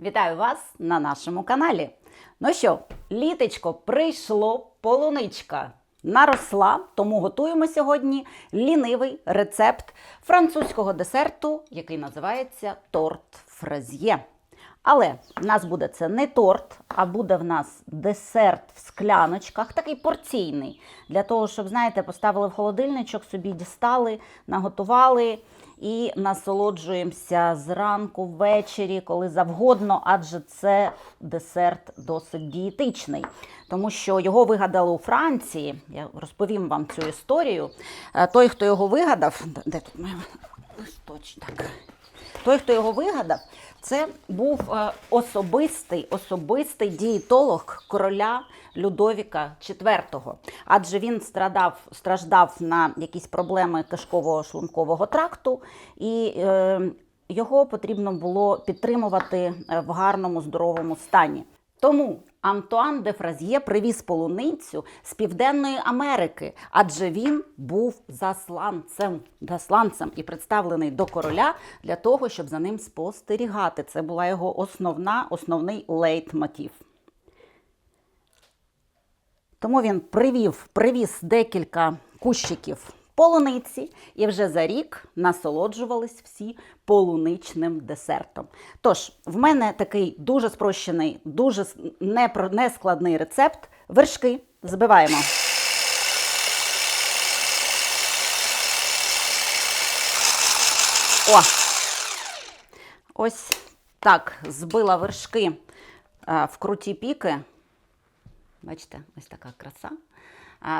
Вітаю вас на нашому каналі. Ну що, літечко прийшло, полуничка наросла, тому готуємо сьогодні лінивий рецепт французького десерту, який називається торт фразьє. Але в нас буде це не торт, а буде в нас десерт в скляночках, такий порційний. Для того, щоб, знаєте, поставили в холодильничок, собі дістали, наготували і насолоджуємося зранку, ввечері, коли завгодно, адже це десерт досить дієтичний. Тому що його вигадали у Франції. Я розповім вам цю історію. Е, Той, хто його вигадав, де тут моя листочок? Так. Той, хто його вигадав, це був е, особистий, особистий дієтолог короля Людовіка IV. Адже він страдав, страждав на якісь проблеми кишкового шлункового тракту, і е, його потрібно було підтримувати е, в гарному здоровому стані. Тому Антуан де Фразьє привіз полуницю з Південної Америки, адже він був засланцем, засланцем і представлений до короля для того, щоб за ним спостерігати. Це була його основна, основний лейтмотив. Тому він привів, привіз декілька кущиків полуниці, і вже за рік насолоджувались всі полуничним десертом. Тож, в мене такий дуже спрощений, дуже нескладний рецепт. Вершки збиваємо. О! Ось так збила вершки е, в круті піки. Бачите, ось така краса.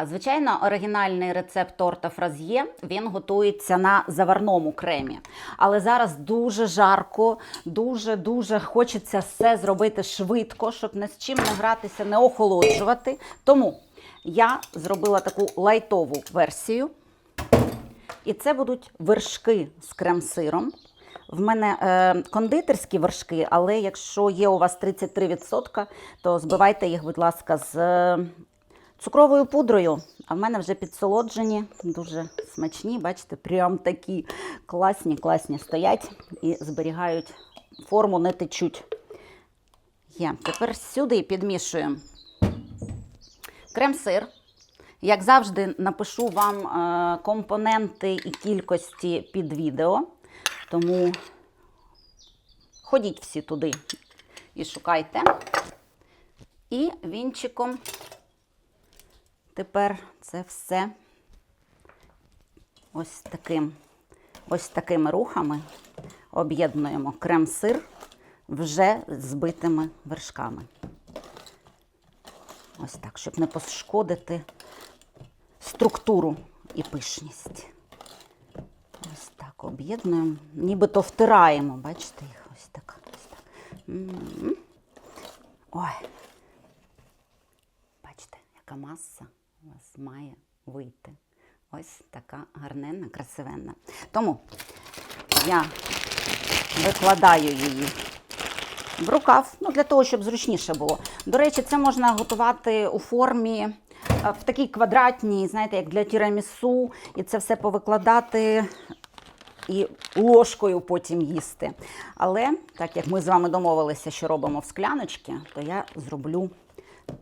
Звичайно, оригінальний рецепт торта фразьє він готується на заварному кремі. Але зараз дуже жарко, дуже дуже хочеться все зробити швидко, щоб ні з чим не гратися, не охолоджувати. Тому я зробила таку лайтову версію. І це будуть вершки з крем-сиром. В мене е, кондитерські вершки, але якщо є у вас 33%, то збивайте їх, будь ласка, з е, цукровою пудрою. А в мене вже підсолоджені, дуже смачні. Бачите, прям такі класні, класні стоять і зберігають форму, не течуть. Є. Тепер сюди підмішуємо крем-сир. Як завжди, напишу вам е, компоненти і кількості під відео. Тому ходіть всі туди і шукайте. І вінчиком тепер це все ось таким, ось такими рухами об'єднуємо крем-сир вже збитими вершками. Ось так, щоб не пошкодити структуру і пишність. Ось так об'єднуємо, нібито втираємо, бачите їх? Ось так. Ось так. Ой. Бачите, яка маса у вас має вийти. Ось така гарненна, красивенна. Тому я викладаю її в рукав, ну для того, щоб зручніше було. До речі, це можна готувати у формі е, в такій квадратній, знаєте, як для тірамісу, і це все повикладати і ложкою потім їсти. Але так як ми з вами домовилися, що робимо в скляночки, то я зроблю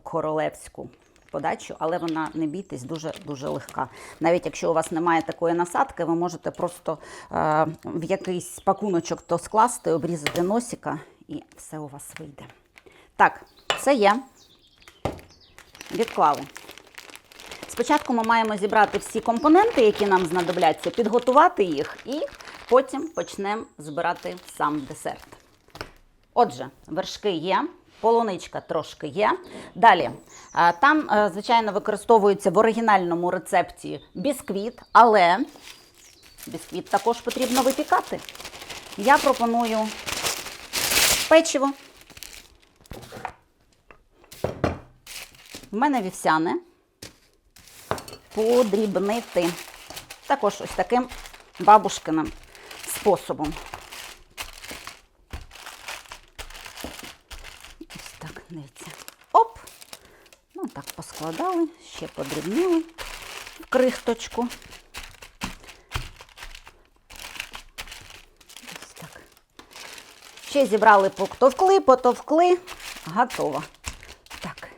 королевську подачу, але вона не бійтесь, дуже дуже легка. Навіть якщо у вас немає такої насадки, ви можете просто е, в якийсь пакуночок то скласти, обрізати носика, і все у вас вийде. Так, це є. Відклали. Спочатку ми маємо зібрати всі компоненти, які нам знадобляться, підготувати їх, і потім почнемо збирати сам десерт. Отже, вершки є, полуничка трошки є. Далі, там, е, звичайно, використовується в оригінальному рецепті бісквіт, але бісквіт також потрібно випікати. Я пропоную печиво. В мене вівсяне подрібнити. Також ось таким бабушкиним способом. Ось так, дивіться. Оп! Ну, так поскладали, ще подрібнили в крихточку. Ось так. Ще зібрали, потовкли, потовкли. Готово. Так.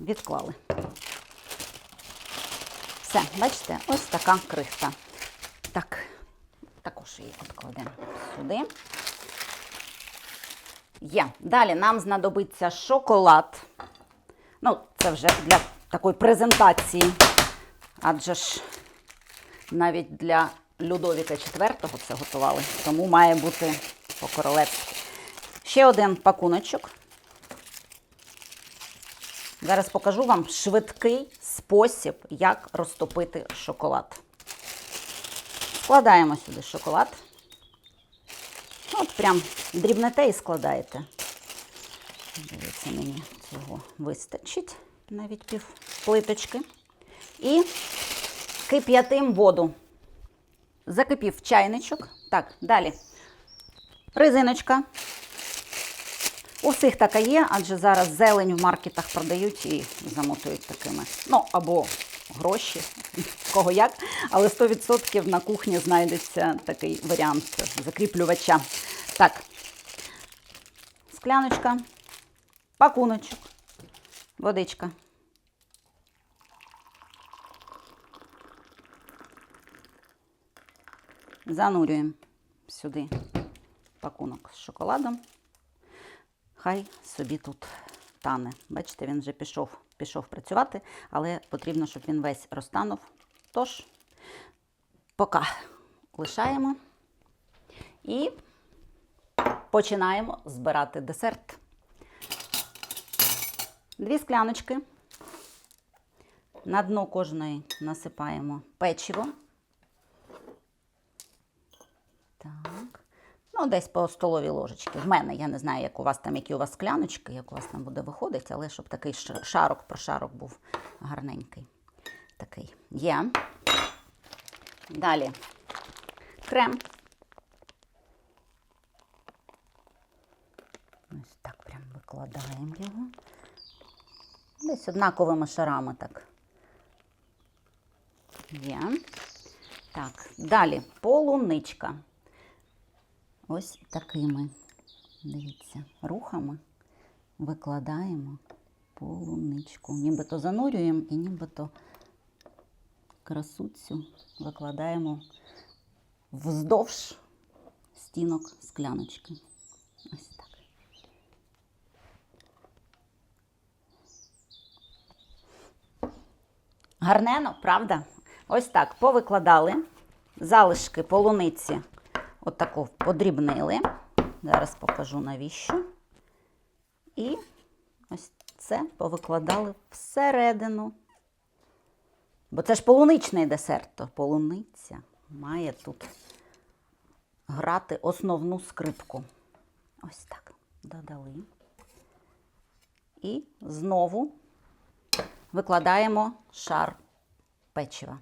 Відклали. Все, бачите, ось така крихта. Так, також її відкладемо сюди. Є. Далі нам знадобиться шоколад. Ну, це вже для такої презентації. Адже ж навіть для Людовіка IV це готували, тому має бути по-королевськи. Ще один пакуночок. Зараз покажу вам швидкий спосіб, як розтопити шоколад. Складаємо сюди шоколад. От прям дрібнете і складаєте. Дивіться, мені цього вистачить навіть пів плиточки. І кип'ятим воду. Закипів чайничок. Так, далі. Резиночка. У всіх така є, адже зараз зелень в маркетах продають і замотують такими. Ну, або гроші, кого як. Але 100% на кухні знайдеться такий варіант закріплювача. Так, скляночка, пакуночок, водичка. Занурюємо сюди пакунок з шоколадом. Хай собі тут тане. Бачите, він вже пішов, пішов працювати, але потрібно, щоб він весь розтанув. Тож, поки лишаємо і починаємо збирати десерт. Дві скляночки. На дно кожної насипаємо печиво. Так. Ну, десь по столовій ложечки. В мене, я не знаю, як у вас там, які у вас скляночки, як у вас там буде виходити, але щоб такий шарок про шарок був гарненький. Такий є. Далі крем. Ось так прям викладаємо його. Десь однаковими шарами так. Є. Так, далі полуничка. Ось такими, дивіться, рухами викладаємо полуничку. Нібито занурюємо і нібито красуцю викладаємо вздовж стінок скляночки. Ось Гарнено, правда? Ось так повикладали. Залишки полуниці отако подрібнили. Зараз покажу навіщо. І ось це повикладали всередину. Бо це ж полуничний десерт, то полуниця має тут грати основну скрипку. Ось так. Додали. І знову викладаємо шар печива.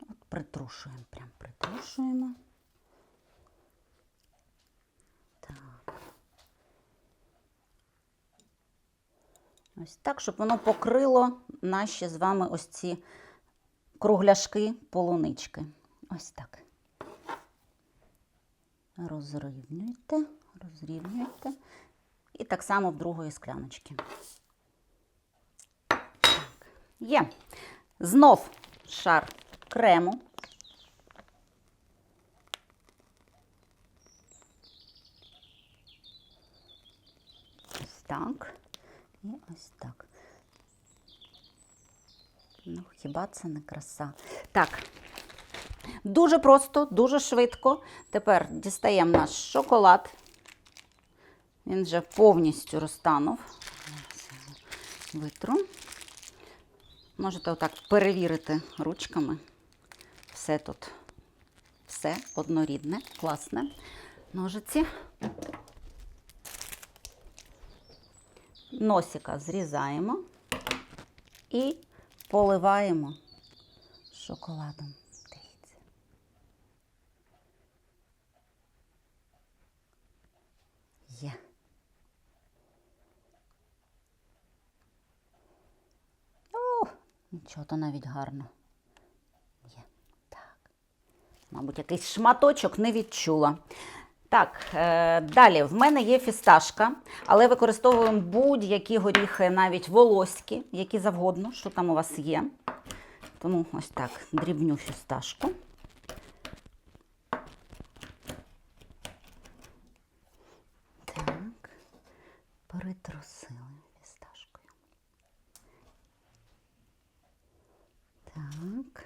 От притрушуємо, прям притрушуємо. Ось так, щоб воно покрило наші з вами ось ці кругляшки полунички. Ось так. Розрівнюйте, розрівнюйте. І так само в другої скляночки. Є. Знов шар крему. Ось так. І ось так. Ну, хіба це не краса? Так. Дуже просто, дуже швидко. Тепер дістаємо наш шоколад. Він вже повністю розтанув. Витру. Можете отак перевірити ручками. Все тут, все однорідне, класне. Ножиці. Носика зрізаємо і поливаємо шоколадом. Дивіться. Є. О, нічого, то навіть гарно. Є. Так. Мабуть, якийсь шматочок не відчула. Так, е, далі в мене є фісташка, але використовуємо будь-які горіхи, навіть волоські, які завгодно, що там у вас є. Тому ось так, дрібню фісташку. Так, притрусили фісташкою. Так.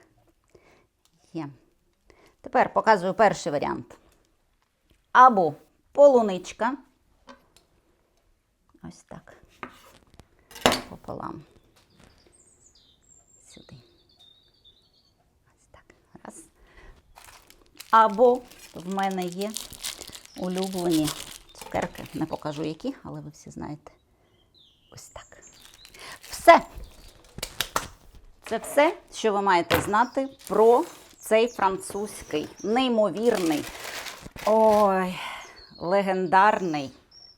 Є. Тепер показую перший варіант. Або полуничка. Ось так. Пополам. Сюди. Ось так. Раз. Або в мене є улюблені цукерки. Не покажу які, але ви всі знаєте. Ось так. Все. Це все, що ви маєте знати про цей французький, неймовірний, ой, легендарний,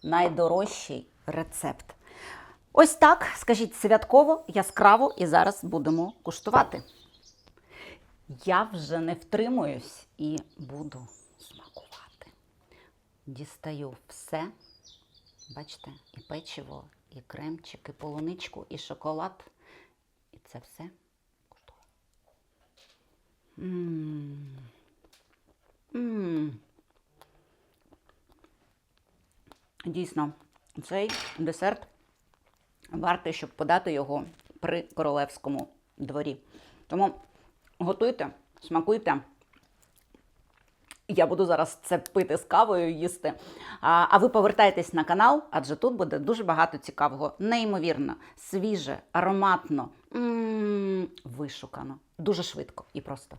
найдорожчий рецепт. Ось так, скажіть, святково, яскраво, і зараз будемо куштувати. Я вже не втримуюсь і буду смакувати. Дістаю все. Бачите, і печиво, і кремчик, і полуничку, і шоколад. І це все. М. М. Дійсно, цей десерт вартий, щоб подати його при королевському дворі. Тому готуйте, смакуйте. Я буду зараз це пити з кавою, їсти. А, а ви повертайтесь на канал, адже тут буде дуже багато цікавого, неймовірно, свіже, ароматно, м, вишукано, дуже швидко і просто.